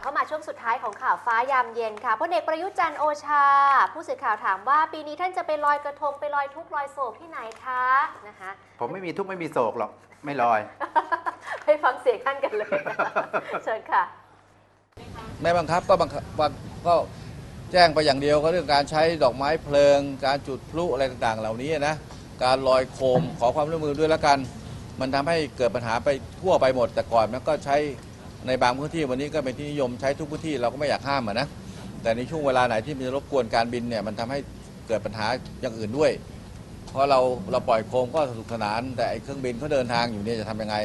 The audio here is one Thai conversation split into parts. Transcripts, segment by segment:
บเข้ามาช่วงสุดท้ายของข่าวฟ้ายามเย็นค่ะพลเอกประยุทธ์จันทร์โอชา ผู้สื่อข่าวถามว่าปีนี้ท่านจะไปลอยกระทงไปลอยทุกข์ลอยโศกที่ไหนคะนะคะผมไม่มีทุกข์ไม่มีโศกหรอกไม่ลอย ไปฟังเสียงท่านกันเลยเชิญค่ะ ไม่บังคับก็บังคับบังก็แจ้งไปอย่างเดียวก็เรื่องการใช้ดอกไม้เพลิง การจุดพลุอะไรต่างๆ เหล่านี้นะการลอยโคมขอความร่วมมือด้วยแล้วกัน มันทำให้เกิดปัญหาไปทั่วไปหมด แต่ก่อนมันก็ใช้ ในบางพื้นที่วันนี้ก็เป็นที่นิยมใช้ทุกพื้นที่เราก็ไม่อยากห้ามอะนะแต่ในช่วงเวลาไหนที่มันจะรบกวนการบินเนี่ยมันทำให้เกิดปัญหาอย่างอื่นด้วย เพราะเราเราปล่อยโคมก็สนุกสนาน แต่ไอ้เครื่องบินเขาเดินทางอยู่เนี่ยจะทำยังไง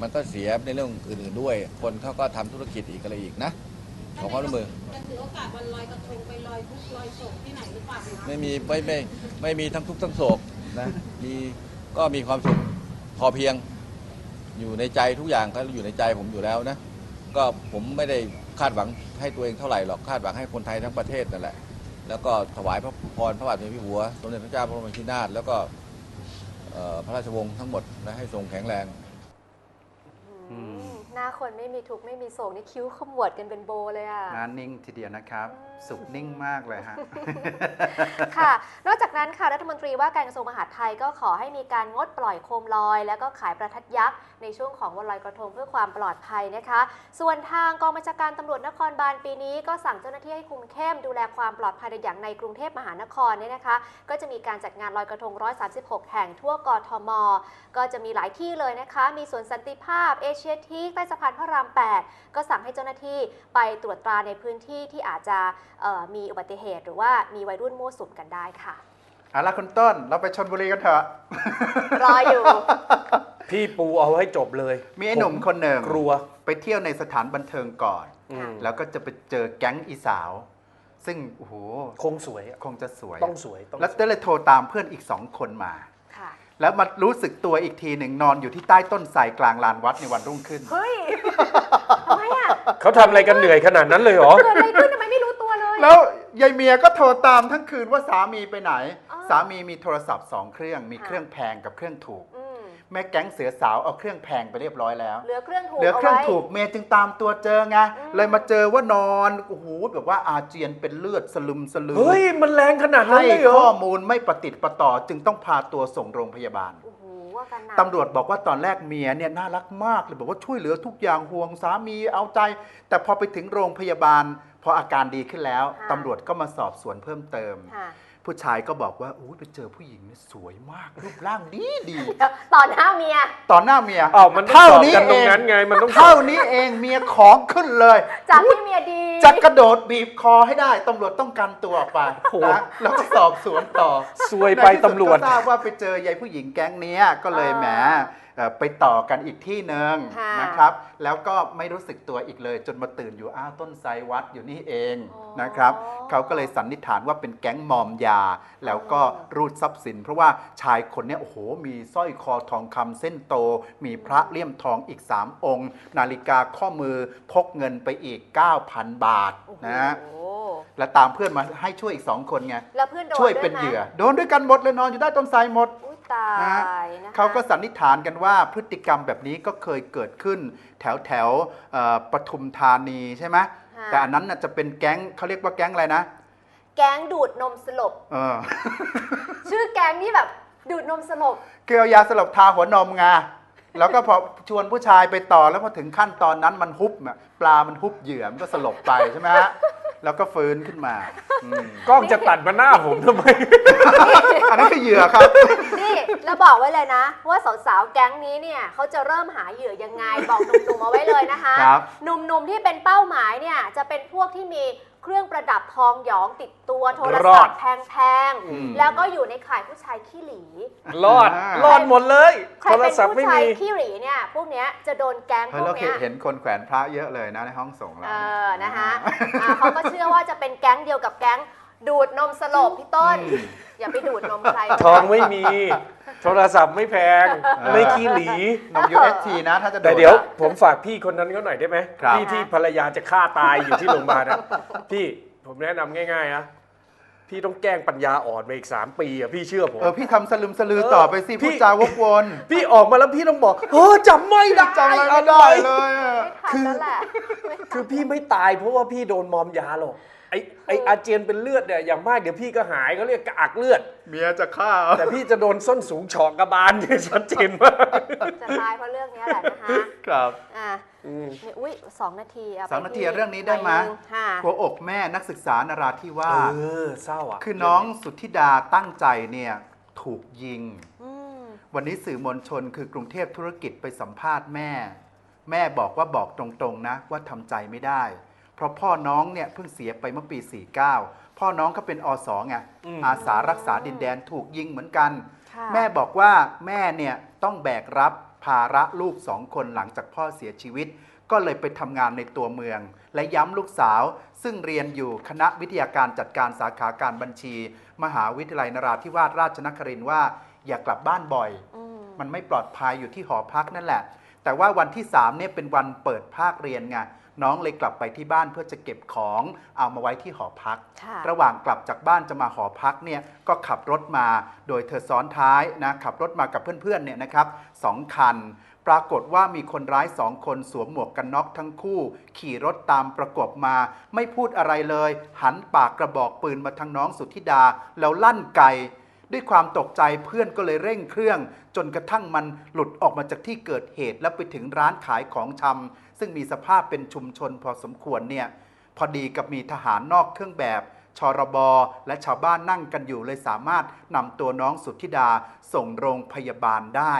มันก็เสียในเรื่องอื่นๆด้วย คนเขาก็ทำธุรกิจอีกอะไรอีกนะขอความร่วมมือจะถือโอกาสวันลอยกระทงไปลอยทุกข์ลอยโศกที่ไหนหรือเปล่าคะไม่มีไม่ไม่ไม่มีทั้งทุกข์ทั้งโศกนะมีก็มีความสุขพอเพียงอยู่ในใจทุกอย่างก็อยู่ในใจผมอยู่แล้วนะ ก็ผมไม่ได้คาดหวังให้ตัวเองเท่าไหร่หรอกคาดหวังให้คนไทยทั้งประเทศนั่นแหละ แล้วก็ถวายพระพรพระบาทสมเด็จพระหัวสมเด็จพระเจ้าพระบรมชินาถแล้วก็เอ่อพระราชวงศ์ทั้งหมดนะให้ทรงแข็งแรงอืมหน้าคนไม่มีทุกข์ไม่มีโศกนี่คิ้วขมวดกันเป็นโบเลยอะงานนิ่งทีเดียวนะครับ สุขนิ่งมากเลยฮะ ค่ะ นอกจากนั้นค่ะรัฐมนตรีว่าการกระทรวงมหาดไทยก็ขอให้มีการงดปล่อยโคมลอย แล้วก็ขายประทัดยักษ์ ในช่วงของวันลอยกระทงเพื่อความปลอดภัยนะคะ ส่วนทางกองบัญชาการตำรวจนครบาลปีนี้ ก็สั่งเจ้าหน้าที่ให้คุมเข้มดูแลความปลอดภัยอย่างในกรุงเทพมหานครเนี่ยนะคะ ก็จะมีการจัดงานลอยกระทง 136 แห่งทั่วกทม ก็จะมีหลายที่เลยนะคะ มีสวนสันติภาพเอเชียทีคใต้สะพานพระราม 8 ก็สั่งให้เจ้าหน้าที่ไปตรวจตราในพื้นที่ที่อาจจะมีอุบัติเหตุ หรือว่ามีวัยรุ่นมั่วสุมกันได้ค่ะเอาละคุณต้นเราไปชนบุรีกันเถอะ รออยู่ พี่ปูเอาให้จบเลย มีไอ้หนุ่มคนหนึ่งกลัว ไปเที่ยวในสถานบันเทิงก่อน อืม แล้วก็จะไปเจอแก๊งอีสาว ซึ่งโอ้โหคงสวยอะคงจะสวย ต้องสวยต้องแล้วสวยก็เลยโทรตามเพื่อนอีกสองคนมา ค่ะ แล้วมารู้สึกตัวอีกทีหนึ่งนอนอยู่ที่ใต้ต้นไทรกลางลานวัดในวันรุ่งขึ้น เฮ้ยทำไมอะเขาทำอะไรกันเหนื่อยขนาดนั้นเลยเหรอ เกิดอะไรขึ้นทำไมไม่รู้ตัวเลย แล้วยายเมียก็โทรตามทั้งคืนว่าสามีไปไหนอ๋อสามีมีโทรศัพท์สองเครื่องมีค่ะเครื่องแพงกับเครื่องถูก อืมแม่แก๊งเสือสาวเอาเครื่องแพงไปเรียบร้อยแล้ว เหลือเครื่องถูกเหลือเครื่องาไว้ ถูกเมียจึงตามตัวเจอไงอืม เลยมาเจอว่านอนโอ้โหแบบว่าอาเจียนเป็นเลือดสลึมสลือเฮ้ย มันแรงขนาดนั้นให้เลยเหรข้ออมูลไม่ประติดประต่อจึงต้องพาตัวส่งโรงพยาบาล โอ้โห ว่ากันหนัก ตำรวจบอกว่าตอนแรกเมียเนี่ยน่ารักมากเลยบอกว่าช่วยเหลือทุกอย่างห่วงสามีเอาใจ แต่พอไปถึงโรงพยาบาล พออาการดีขึ้นแล้ว ค่ะ ตำรวจก็มาสอบสวนเพิ่มเติม ค่ะ ผู้ชายก็บอกว่าอู้ไปเจอผู้หญิงเนี่ยสวยมากรูปร่างดีดีเดี๋ยวต่อหน้าเมีย ต่อหน้าเมียอ้าวมันต้องเท่าสอบนี้กันตเอรงงนั้นไงมันต้องสอเท่าบนี้เองเมียของขึ้นเลยจากที่เมียดี จะกระโดดบีบคอให้ได้ตำรวจต้องกันตัวออกไปนะแล้วก็สอบสวนต่อซวยไปในที่สุดตำรวจ ก็ทราบว่าไปเจอยายผู้หญิงแก๊งเนี้ยก็เลยอ่า แหมเอ่อ ไปต่อกันอีกที่หนึ่งค่ะนะครับ แล้วก็ไม่รู้สึกตัวอีกเลย จนมาตื่นอยู่อ้าวต้นไทรวัดอยู่นี่เองอ๋อนะครับเขาก็เลยสันนิษฐานว่าเป็นแก๊งมอมยา แล้วก็รูดทรัพย์สิน เพราะว่าชายคนเนี้ยโอ้โห มีสร้อยคอทองคำเส้นโต มีพระเลี่ยมทองอีก 3 องค์ นาฬิกาข้อมือพกเงินไปอีก 9,000 บาทโอ้โหนะและตามเพื่อนมาให้ช่วยอีก2คนไงแล้วเพื่อนโดนช่วยด้เป็นไมเหยื่อ โดนด้วยกันหมดเลยนอนอยู่ใต้ต้นไทรหมดอุ้ย ตายนะคะเขาก็สันนิษฐานกันว่าพฤติกรรมแบบนี้ก็เคยเกิดขึ้น แถวแถวเอ่อปทุมธานีใช่ไหมค่ะแต่อันนั้นน่ะจะเป็นแก๊งเขาเรียกว่าแก๊งอะไรนะ แก๊งดูดนมสลบ เออ ชื่อแก๊งนี่แบบดูดนมสลบ เกลียวยาสลบทาหัวนมไงแล้วก็พอชวนผู้ชายไปต่อแล้วพอถึงขั้นตอนนั้นมันฮุบอะปลามันฮุบเหยื่อมันก็สลบไปใช่ไหมฮะ แล้วก็ฟื้นขึ้นมาอืมกล้องจะตัดมาหน้าผมทำไม อันนั้นคือเหยื่อครับ นี่แล้วบอกไว้เลยนะ ว่าสาวๆแก๊งนี้เนี่ยเขาจะเริ่มหาเหยื่อยังไงบอกหนุ่มๆเอาไว้เลยนะคะครับ หนุ่มๆที่เป็นเป้าหมายเนี่ยจะเป็นพวกที่มี เครื่องประดับทองหยองติดตัวโทรรอศัพด ท์แพงอืม ๆ แล้วก็อยู่ในข่ายผู้ชายขี้หลี รอด อ่ารอดหมดเลยใครโทรเป็นศัพท์ผู้ไม่ชายมี ขี้หลีเนี่ยพวกเนี้ยจะโดนแก๊งเฮ้พยวเรากเคเนี้ยยเห็นคนแขวนพระเยอะเลยนะในห้องส่งเราเออนะคะอ่าเขาก็เชื่อว่าจะเป็นแก๊งเดียวกับแก๊งดูดนมสลบพี่ต้นอืมอย่าไปดูดนมใครทองไม่มี โทรศัพท์ไม่แพงเออไม่ขี้หลี นม UST นะ ถ้าจะโดนแต่เดี๋ยวอะ ผมฝากพี่คนนั้นก็หน่อยได้ไหมครับ พี่ที่ภรรยาจะฆ่าตายอยู่ที่โรงพยาบาลนะพี่ผมแนะนำง่ายๆนะพี่ต้องแกล้งปัญญาอ่อนมาอีก 3 ปีอะพี่เชื่อผม เออพี่ทำสลึมสลือเออต่อไปสิ พี่ พูดจาวกวนพี่ออกมาแล้วพี่ต้องบอกเออจำไม่ได้จำอะไรไม่ได้เลยอะ ไม่ทันแล้วแหละไม่ทันคือพี่ไม่ตายเพราะว่าพี่โดนมอมยาหรอก ไอไออาเจียนเป็นเลือดเนี่ยอย่างมากเดี๋ยวพี่ก็หายเขาเรียกกระอักเลือด เมียจะฆ่า แต่พี่จะโดนส้นสูงเฉอกกระบาลเนี่ยชัดเจนมากจะตายเพราะเรื่องนี้แหละนะคะครับอะอืมนี่อุ้ยสองนาทีะสองไปนาทีที่เรื่องนี้ได้ไหมใบนึ่งค่ะหัวอกแม่นักศึกษานราธิวาเอสอเศร้าอะคือน้องสุทธิดาตั้งใจเนี่ยถูกยิงอืมวันนี้สื่อมวลชนคือกรุงเทพธุรกิจไปสัมภาษณ์แม่ แม่บอกว่าบอกตรงๆนะว่าทำใจไม่ได้ เพราะพ่อน้องเนี่ยเพิ่งเสียไปเมื่อปี 49 พ่อน้องเขาเป็นอสไงอืม อาสารักษาดินแดนถูกยิงเหมือนกัน ค่ะแม่บอกว่าแม่เนี่ยต้องแบกรับภาระลูกสองคนหลังจากพ่อเสียชีวิต ก็เลยไปทำงานในตัวเมือง และย้ำลูกสาว ซึ่งเรียนอยู่คณะวิทยาการจัดการสาขาการบัญชี มหาวิทยาลัยนราธิวาสราชนครินทร์ว่าอย่ากลับบ้านบ่อย อืมมันไม่ปลอดภัยอยู่ที่หอพักนั่นแหละ แต่ว่าวันที่3เนี่ยเป็นวันเปิดภาคเรียนไง น้องเลยกลับไปที่บ้านเพื่อจะเก็บของเอามาไว้ที่หอพักค่ะระหว่างกลับจากบ้านจะมาหอพักเนี่ยก็ขับรถมาโดยเธอซ้อนท้ายนะขับรถมากับเพื่อนๆเนี่ยนะครับสองคันปรากฏว่ามีคนร้ายสองคนสวมหมวกกันน็อกทั้งคู่ ขี่รถตามประกบมา ไม่พูดอะไรเลย หันปากกระบอกปืนมาทางน้องสุทธิดา แล้วลั่นไกด้วยความตกใจเพื่อนก็เลยเร่งเครื่อง จนกระทั่งมันหลุดออกมาจากที่เกิดเหตุ แล้วไปถึงร้านขายของชำ ซึ่งมีสภาพเป็นชุมชนพอสมควรเนี่ยพอดีกับมีทหารนอกเครื่องแบบชรบและชาวบ้านนั่งกันอยู่เลยสามารถนำตัวน้องสุทธิดาส่งโรงพยาบาลได้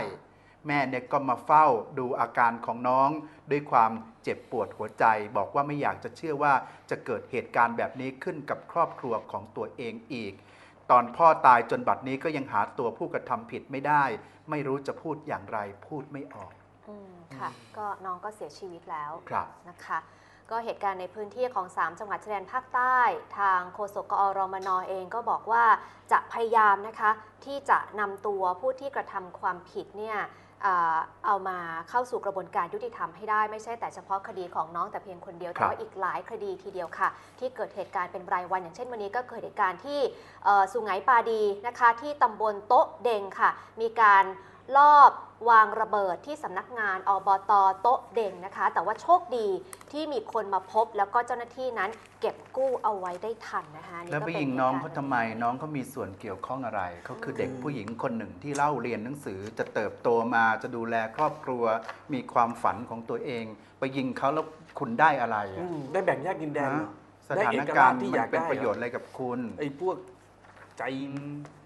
แม่เนี่ยก็มาเฝ้าดูอาการของน้อง ด้วยความเจ็บปวดหัวใจ บอกว่าไม่อยากจะเชื่อว่าจะเกิดเหตุการณ์แบบนี้ขึ้นกับครอบครัวของตัวเองอีก ตอนพ่อตายจนบัดนี้ก็ยังหาตัวผู้กระทำผิดไม่ได้ ไม่รู้จะพูดอย่างไรพูดไม่ออก อืมค่ะ ก็น้องก็เสียชีวิตแล้วครับ นะคะ ก็เหตุการณ์ในพื้นที่ของ 3 จังหวัดชายแดนภาคใต้ ทางโฆษกกอรมนเองก็บอกว่าจะพยายามนะคะ ที่จะนำตัวผู้ที่กระทำความผิดเนี่ยอ่าเอามาเข้าสู่กระบวนการยุติธรรมให้ได้ไม่ใช่แต่เฉพาะคดีของน้องแต่เพียงคนเดียวครัแต่บว่าอีกหลายคดีทีเดียวค่ะ ที่เกิดเหตุการณ์เป็นรายวันอย่างเช่นวันนี้ก็เกิดเหตุการณ์ที่เอ่อสุไหงปาดีนะคะ ที่ตำบลโต๊ะเดงค่ะ มีการ ลอบวางระเบิดที่สำนักงานอบตโต๊ะเด่งนะคะ แต่ว่าโชคดีที่มีคนมาพบแล้วก็เจ้าหน้าที่นั้นเก็บกู้เอาไว้ได้ทันนะคะนี่แล้วก็ไปเป็นยิงน้องหเขาตุทำกรณ์ไมน้องเขามีส่วนเกี่ยวข้องอะไรเขาคือเด็กผู้หญิงคนหนึ่งที่เล่าเรียนหนังสือจะเติบโตมาจะดูแลครอบครัว มีความฝันของตัวเอง ไปยิงเขาแล้วคุณได้อะไรอือะมได้แบ่งแยกดินแดนเหรอฮะสได้ถาเอนกการชณ์ที่มัอยานกเป็นได้ประโยชน์เหอะไรกับคุณ ไอ้พวกใจ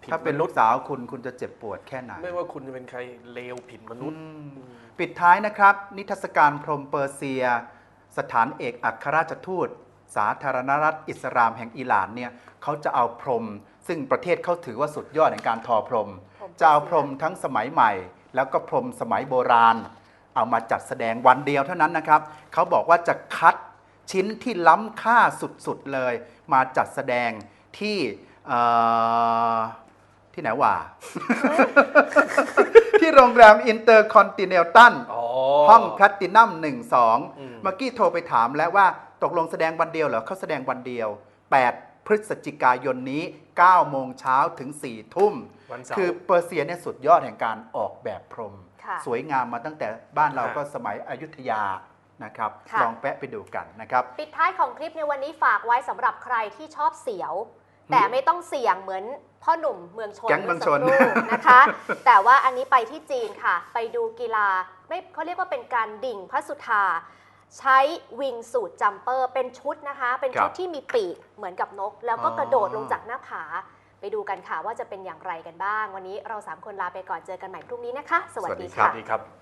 ผิดถ้าเป็นมลูนุกษย์สาวคุณคุณจะเจ็บปวดแค่ไหน ไม่ว่าคุณจะเป็นใครเลวผิดมนุษย์อืมปิดท้ายนะครับ นิทรรศการพรหมเปอร์เซีย สถานเอกอัครราชทูต สาธารณรัฐอิสลามแห่งอิหร่านเนี่ยเขาจะเอาพรหมซึ่งประเทศเขาถือว่าสุดยอดในการทอพรหมพรหมจะเอาพรหมทั้งสมัยใหม่ แล้วก็พรหมสมัยโบราณ เอามาจัดแสดงวันเดียวเท่านั้นนะครับเขาบอกว่าจะคัดชิ้นที่ล้ำค่าสุดๆเลย มาจัดแสดงที่เอ่อ ที่ไหนวะที่โรงแรมอินเตอร์คอนติเนตันอ๋อห้องแพลตตินัมหนึ่งสองอืมเมื่อกี้โทรไปถามแล้วว่าตกลงแสดงวันเดียวเหรอเขาแสดงวันเดียว 8 พฤศจิกายนนี้ 9 โมงเช้าถึง 4 ทุ่มวันเสาร์คือเปอร์เซียเนี่ยสุดยอดแห่งการออกแบบพรมค่ะสวยงามมาตั้งแต่บ้านเราค่ะก็สมัยอยุธยานะครับค่ะลองแปะไปดูกันนะครับ ปิดท้ายของคลิปในวันนี้ฝากไว้สำหรับใครที่ชอบเสียว แต่ไม่ต้องเสี่ยงเหมือนพ่อหนุ่มเมืองชนแก๊งเมืองชนสักครู่นะคะ แต่ว่าอันนี้ไปที่จีนค่ะ ไปดูกีฬาไม่เขาเรียกว่าเป็นการดิ่งพระสุธาใช้วิงสูตรจัมเปอร์ เป็นชุดนะคะ เป็นชุดที่มีปีกเหมือนกับนก แล้วก็กระโดดลงจากหน้าผา ไปดูกันค่ะว่าจะเป็นอย่างไรกันบ้าง วันนี้เราสามคนลาไปก่อนเจอกันใหม่พรุ่งนี้นะคะ สวัสดีสวัสดีครัค่ะสวัสดีครับ